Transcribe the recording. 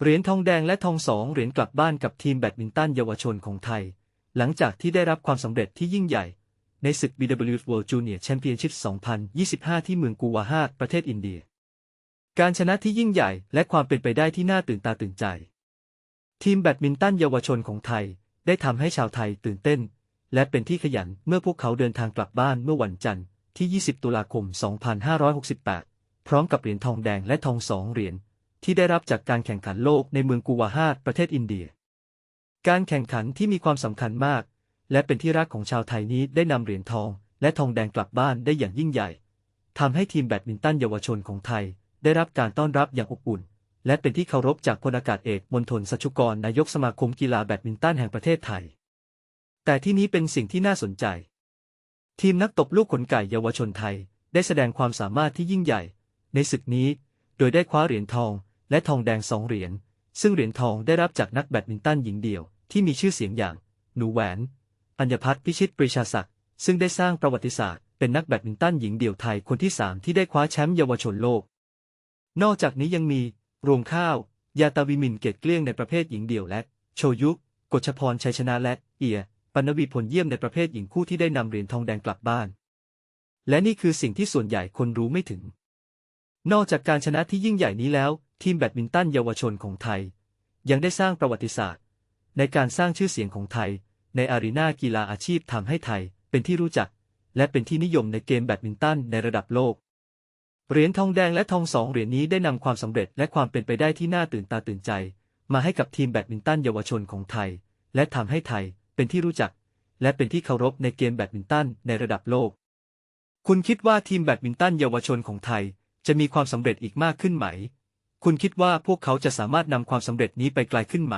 เหรียญทองแดงและทองสองเหรียญกลับบ้านกับทีมแบดมินตันเยาวชนของไทย หลังจากที่ได้รับความสำเร็จที่ยิ่งใหญ่ ในศึก BWF World Junior Championship 2025 ที่เมืองกูวาฮาประเทศอินเดีย การชนะที่ยิ่งใหญ่และความเป็นไปได้ที่น่าตื่นตาตื่นใจ ทีมแบดมินตันเยาวชนของไทย ได้ทำให้ชาวไทยตื่นเต้น และเป็นที่ขยันเมื่อพวกเขาเดินทางกลับบ้านเมื่อวันจันทร์ที่ 20 ตุลาคม 2568 พร้อมกับเหรียญทองแดงและทองสองเหรียญ ที่ได้รับจากการแข่งขันโลกในเมืองกูวาฮาตประเทศอินเดีย การแข่งขันที่มีความสำคัญมาก และเป็นที่รักของชาวไทยนี้ได้นำเหรียญทอง และทองแดงกลับบ้านได้อย่างยิ่งใหญ่ทำให้ทีมแบดมินตันเยาวชนของไทย ได้รับการต้อนรับอย่างอบอุ่น และเป็นที่เคารพจากพลอากาศเอกมณฑลสัชุกรนายกสมาคมกีฬาแบดมินตันแห่งประเทศไทย แต่ที่นี้เป็นสิ่งที่น่าสนใจ ทีมนักตบลูกขนไก่เยาวชนไทย ได้แสดงความสามารถที่ยิ่งใหญ่ ในศึกนี้ โดยได้คว้าเหรียญทอง และทองแดงสองเหรียญ ซึ่งเหรียญทองได้รับจากนักแบดมินตันหญิงเดี่ยวที่มีชื่อเสียงอย่าง หนูแหวน อัญพัฒน์พิชิตปรีชาศักดิ์ ซึ่งได้สร้างประวัติศาสตร์ เป็นนักแบดมินตันหญิงเดี่ยวไทยคนที่สามที่ได้คว้าแชมป์เยาวชนโลก นอกจากนี้ยังมี รวงข้าว ยาตาวิมินเกตเกลี้ยงในประเภทหญิงเดี่ยวและ โชยุกกฎชพรชัยชนะและ เอีย ปนวีผลเยี่ยมในประเภทหญิงคู่ที่ได้นำเหรียญทองแดงกลับบ้าน และนี่คือสิ่งที่ส่วนใหญ่คนรู้ไม่ถึง นอกจากการชนะที่ยิ่งใหญ่นี้แล้ว ทีมแบดมินตันเยาวชนของไทย ยังได้สร้างประวัติศาสตร์ ในการสร้างชื่อเสียงของไทย ในอารีนากีฬาอาชีพทำให้ไทยเป็นที่รู้จัก และเป็นที่นิยมในเกมแบดมินตันในระดับโลก เหรียญทองแดงและทองสองเหรียญนี้ได้นำความสำเร็จและความเป็นไปได้ที่น่าตื่นตาตื่นใจ มาให้กับทีมแบดมินตันเยาวชนของไทย และทำให้ไทยเป็นที่รู้จัก และเป็นที่เคารพในเกมแบดมินตันในระดับโลก คุณคิดว่าทีมแบดมินตันเยาวชนของไทย จะมีความสำเร็จอีกมากขึ้นไหม คุณคิดว่าพวกเขาจะสามารถนำความสำเร็จนี้ไปไกลขึ้นไหม